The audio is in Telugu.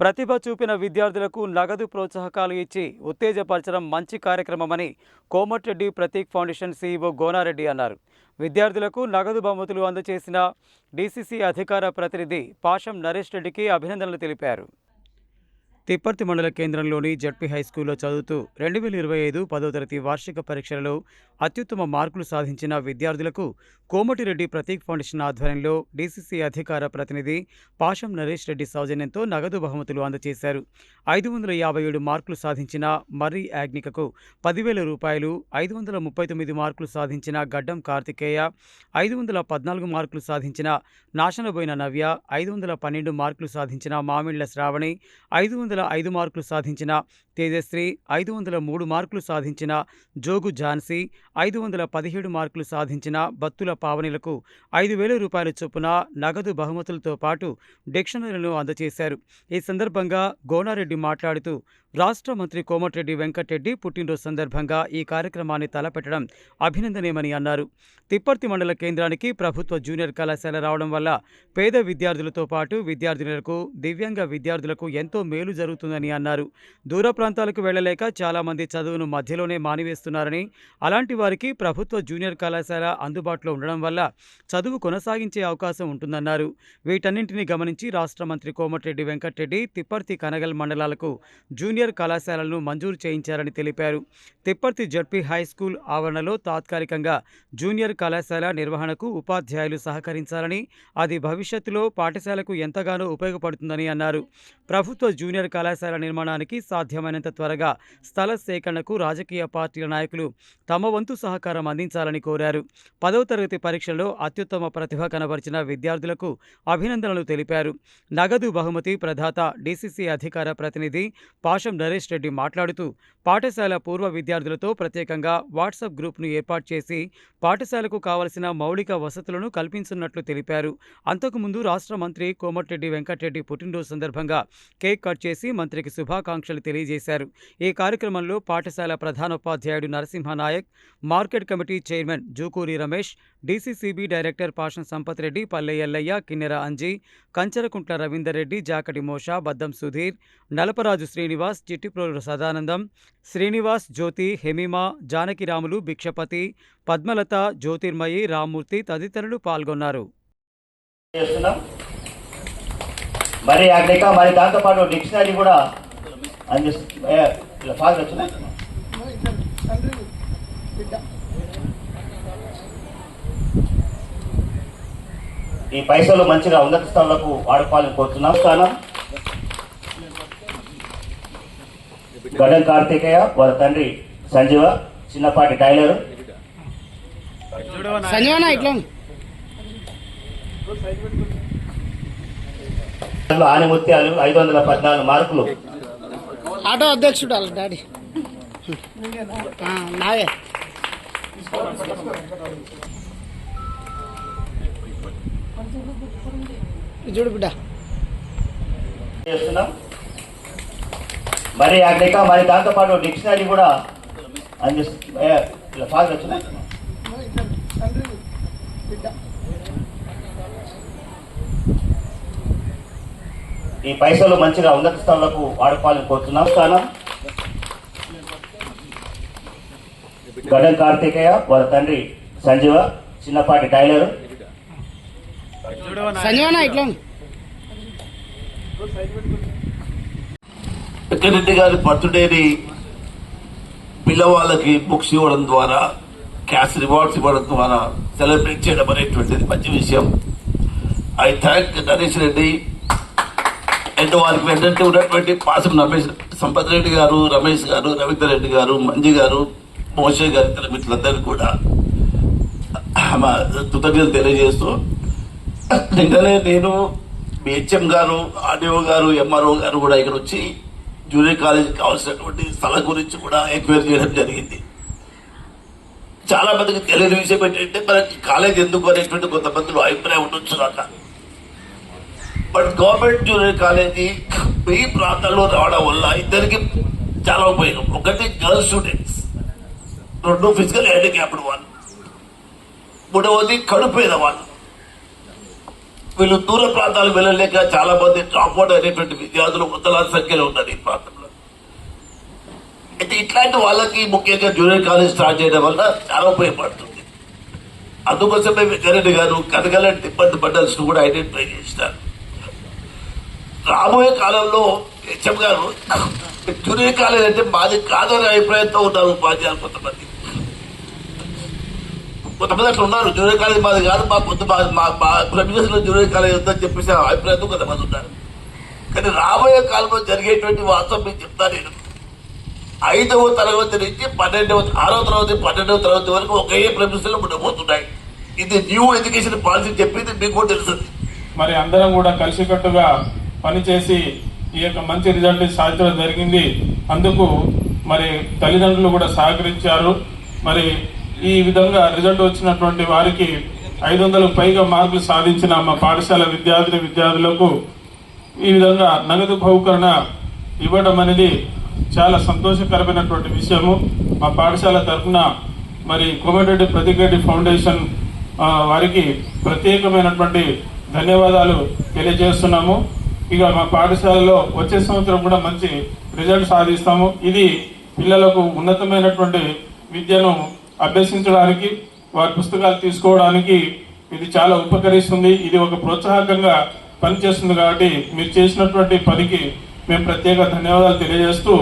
ప్రతిభ చూపిన విద్యార్థులకు నగదు ప్రోత్సాహకాలు ఇచ్చి ఉత్తేజపరచడం మంచి కార్యక్రమమని కోమటిరెడ్డి ప్రతీక్ ఫౌండేషన్ సీఈఓ గోనారెడ్డి అన్నారు. విద్యార్థులకు నగదు బహుమతులు అందజేసిన డీసీసీ అధికార ప్రతినిధి పాషం నరేష్ రెడ్డికి అభినందనలు తెలిపారు. తిప్పర్తి మండల కేంద్రంలోని జడ్పీ హై స్కూల్లో చదువుతూ రెండు వేల ఇరవై ఐదు పదో తరగతి వార్షిక పరీక్షలలో అత్యుత్తమ మార్కులు సాధించిన విద్యార్థులకు కోమటిరెడ్డి ప్రతీక్ ఫౌండేషన్ ఆధ్వర్యంలో డీసీసీ అధికార ప్రతినిధి పాషం నరేష్ రెడ్డి సౌజన్యంతో నగదు బహుమతులు అందజేశారు. ఐదు వందల యాభై ఏడు మార్కులు సాధించిన మర్రి యాగ్నికకు పదివేల రూపాయలు ఐదు వందల ముప్పై తొమ్మిది మార్కులు సాధించిన గడ్డం కార్తికేయ ఐదు వందల పద్నాలుగు మార్కులు సాధించిన నాశనబోయిన నవ్య ఐదు వందల పన్నెండు మార్కులు సాధించిన మామిళ్ళ శ్రావణి ఐదు వందల ఐదు మార్కులు సాధించిన తేజశ్రీ ఐదు వందల మూడు మార్కులు సాధించిన జోగు ఝాన్సీ ఐదు వందల పదిహేడు మార్కులు సాధించిన బత్తుల పావనిలకు ఐదు వేల రూపాయల చొప్పున నగదు బహుమతులతో పాటు డిక్షనరీలను అందజేశారు. ఈ సందర్భంగా గోనారెడ్డి మాట్లాడుతూ రాష్ట్ర మంత్రి కోమటిరెడ్డి వెంకటరెడ్డి పుట్టినరోజు సందర్భంగా ఈ కార్యక్రమాన్ని తలపెట్టడం అభినందనీయమని అన్నారు. తిప్పర్తి మండల కేంద్రానికి ప్రభుత్వ జూనియర్ కళాశాల రావడం వల్ల పేద విద్యార్థులతో పాటు విద్యార్థినులకు దివ్యాంగ విద్యార్థులకు ఎంతో మేలు జరుగుతుందని అన్నారు. దూర ప్రాంతాలకు వెళ్ళలేక చాలామంది చదువును మధ్యలోనే మానివేస్తున్నారని అలాంటి వారికి ప్రభుత్వ జూనియర్ కళాశాల అందుబాటులో ఉండడం వల్ల చదువు కొనసాగించే అవకాశం ఉంటుందన్నారు. వీటన్నింటినీ గమనించి రాష్ట్ర మంత్రి కోమటిరెడ్డి వెంకటరెడ్డి తిప్పర్తి కనగల్ మండలాలకు జూనియర్ కళాశాలలను మంజూరు చేయించారని తెలిపారు. తిప్పర్తి జడ్పీ హై స్కూల్ ఆవరణలో తాత్కాలికంగా జూనియర్ కళాశాల నిర్వహణకు ఉపాధ్యాయులు సహకరించాలని అది భవిష్యత్తులో పాఠశాలకు ఎంతగానో ఉపయోగపడుతుందని అన్నారు. ప్రభుత్వ జూనియర్ కళాశాల నిర్మాణానికి సాధ్యమైన సాధ్యమైనంత త్వరగా స్థల సేకరణకు రాజకీయ పార్టీల నాయకులు తమ వంతు సహకారం అందించాలని కోరారు. పదవ తరగతి పరీక్షల్లో అత్యుత్తమ ప్రతిభ కనబరిచిన విద్యార్థులకు అభినందనలు తెలిపారు. నగదు బహుమతి ప్రదాత డీసీసీ అధికార ప్రతినిధి పాషం నరేష్ రెడ్డి మాట్లాడుతూ పాఠశాల పూర్వ విద్యార్థులతో ప్రత్యేకంగా వాట్సాప్ గ్రూప్ను ఏర్పాటు చేసి పాఠశాలకు కావలసిన మౌలిక వసతులను కల్పించనున్నట్లు తెలిపారు. అంతకుముందు రాష్ట్ర మంత్రి కోమటిరెడ్డి వెంకటరెడ్డి పుట్టినరోజు సందర్భంగా కేక్ కట్ చేసి మంత్రికి శుభాకాంక్షలు తెలియజేశారు. ఈ కార్యక్రమంలో పాఠశాల ప్రధానోపాధ్యాయుడు Narasimhanayak market committee chairman Jukuri Ramesh DCCB director Pasham Sampath Reddy Palle Yellaiah Kinnera Anji Kancharakuntla Ravinder Reddy జాకటి మోషా బద్దం సుధీర్ నలపరాజు శ్రీనివాస్ చిట్టిప్రోలు సదానందం శ్రీనివాస్ జ్యోతి హెమిమా జానకిరాములు భిక్షపతి పద్మలత జ్యోతిర్మయి రామ్మూర్తి తదితరులు పాల్గొన్నారు. మరి అగ్నిక మరి దాంతోపాటు డిక్షనరీ కూడా అందిస్తు ఏ, ఇలా ఫాదర్ వచ్చినా ఈ పైసలు మంచిగా ఉన్నత స్థానాలకు వాడుకోవాలని కోరుతున్నాం. స్థానం? గడం కార్తికేయ వాళ్ళ తండ్రి సంజీవ చిన్నపాటి టైలర్. ఆనిముత్యాలు ఐదు వందల పద్నాలుగు మార్కులు. ఆటో అధ్యక్షుడు వాళ్ళ డాడీ. ఆ, నావే చూడు బిడ్డ. చేస్తున్నాం. మరి అగ్నిక మరి దాంతోపాటు డిక్షనరీ కూడా అందిస్తుంది ఫాదర్ వచ్చినా ఈ పైసలు మంచిగా ఉన్నత స్థానాలకు వాడుకోవాలని కోరుతున్నాం. స్థానం గడం కార్తికేయ వాళ్ళ తండ్రి సంజీవ చిన్నపాటి టైలర్. వెంకటరెడ్డి గారి బర్త్డేని పిల్లవాళ్ళకి బుక్స్ ఇవ్వడం ద్వారా క్యాష్ రివార్డ్స్ ఇవ్వడం ద్వారా సెలబ్రేట్ చేయడం అనేటువంటిది మంచి విషయం. ఐ థ్యాంక్ నరేష్ రెడ్డి అంటే వారికి వెంటనే ఉన్నటువంటి పాసం రమేష్ సంపత్ రెడ్డి గారు రమేష్ గారు రవీంద్ర రెడ్డి గారు మంజి గారు మోషే గారు ఇతర మిత్రులందరికీ కూడా మా కృతజ్ఞతలు తెలియజేస్తూ నిన్ననే నేను మీ హెచ్ఎం గారు ఆర్డీఓ గారు ఎంఆర్ఓ గారు కూడా ఇక్కడ వచ్చి జూనియర్ కాలేజీకి కావాల్సినటువంటి స్థలం గురించి కూడా ఎంక్వైరీ చేయడం జరిగింది. చాలా మందికి తెలియని విషయం ఏంటంటే మనకి కాలేజ్ ఎందుకు అనేటువంటి కొంతమందిలో అభిప్రాయం ఉండొచ్చు కాక బట్ గవర్నమెంట్ జూనియర్ కాలేజీ ఈ ప్రాంతాల్లో రావడం వల్ల ఇద్దరికి చాలా ఉపయోగం. ఒకటి గర్ల్స్ స్టూడెంట్స్ రెండు ఫిజికల్ హ్యాండిక్యాప్డ్ వాళ్ళు. మూడవది కడుపేద వాళ్ళు. వీళ్ళు దూర ప్రాంతాలకు వెళ్ళలేక చాలా మంది డ్రాప్ అనేటువంటి విద్యార్థులు వందలాది సంఖ్యలో ఉన్నారు ఈ ప్రాంతంలో. అయితే ఇట్లాంటి వాళ్ళకి ముఖ్యంగా జూనియర్ కాలేజ్ స్టార్ట్ చేయడం వల్ల చాలా ఉపయోగపడుతుంది. అందుకోసమే వెంకరెడ్డి గారు కనగల డిపెండ్ బండల్స్ కూడా ఐడెంటిఫై చేసినారు. రాబోయే కాలంలో హెచ్ఎం గారు జూనియర్ కాలేజ్ అంటే మాది కాదనే అభిప్రాయంతో ఉన్నారు ఉపాధ్యాయులు కొంతమంది. కొంతమంది అట్లా ఉన్నారు. జూనియర్ కాలేజ్ మాది కాదు మా కొంత మా మా జూనియర్ కాలేజ్ ఉందని చెప్పేసి ఆ అభిప్రాయంతో కొంతమంది ఉన్నారు కానీ రాబోయే కాలంలో జరిగేటువంటి వాస్తవం మీకు చెప్తా నేను. ఐదవ తరగతి నుంచి పన్నెండవ ఆరవ తరగతి పన్నెండవ తరగతి వరకు ఒకే ప్రొఫెసర్లు ఉండబోతున్నాయి. ఇది న్యూ ఎడ్యుకేషన్ పాలసీ చెప్పింది మీకు కూడా తెలుస్తుంది మరి అందరం కూడా కలిసికట్టుగా పనిచేసి ఈ యొక్క మంచి రిజల్ట్ సాధించడం జరిగింది. అందుకు మరి తల్లిదండ్రులు కూడా సహకరించారు. మరి ఈ విధంగా రిజల్ట్ వచ్చినటువంటి వారికి ఐదు వందలకు పైగా మార్కులు సాధించిన మా పాఠశాల విద్యార్థి విద్యార్థులకు ఈ విధంగా నగదు బహుకరణ ఇవ్వడం అనేది చాలా సంతోషకరమైనటువంటి విషయము. మా పాఠశాల తరఫున మరి కోమటిరెడ్డి ప్రతిగడ్డి ఫౌండేషన్ వారికి ప్రత్యేకమైనటువంటి ధన్యవాదాలు తెలియజేస్తున్నాము. ఇక మా పాఠశాలలో వచ్చే సంవత్సరం కూడా మంచి రిజల్ట్ సాధిస్తాము. ఇది పిల్లలకు ఉన్నతమైనటువంటి విద్యను అభ్యసించడానికి వారి పుస్తకాలు తీసుకోవడానికి ఇది చాలా ఉపకరిస్తుంది. ఇది ఒక ప్రోత్సాహకంగా పనిచేస్తుంది కాబట్టి మీరు చేసినటువంటి పనికి మేము ప్రత్యేక ధన్యవాదాలు తెలియజేస్తూ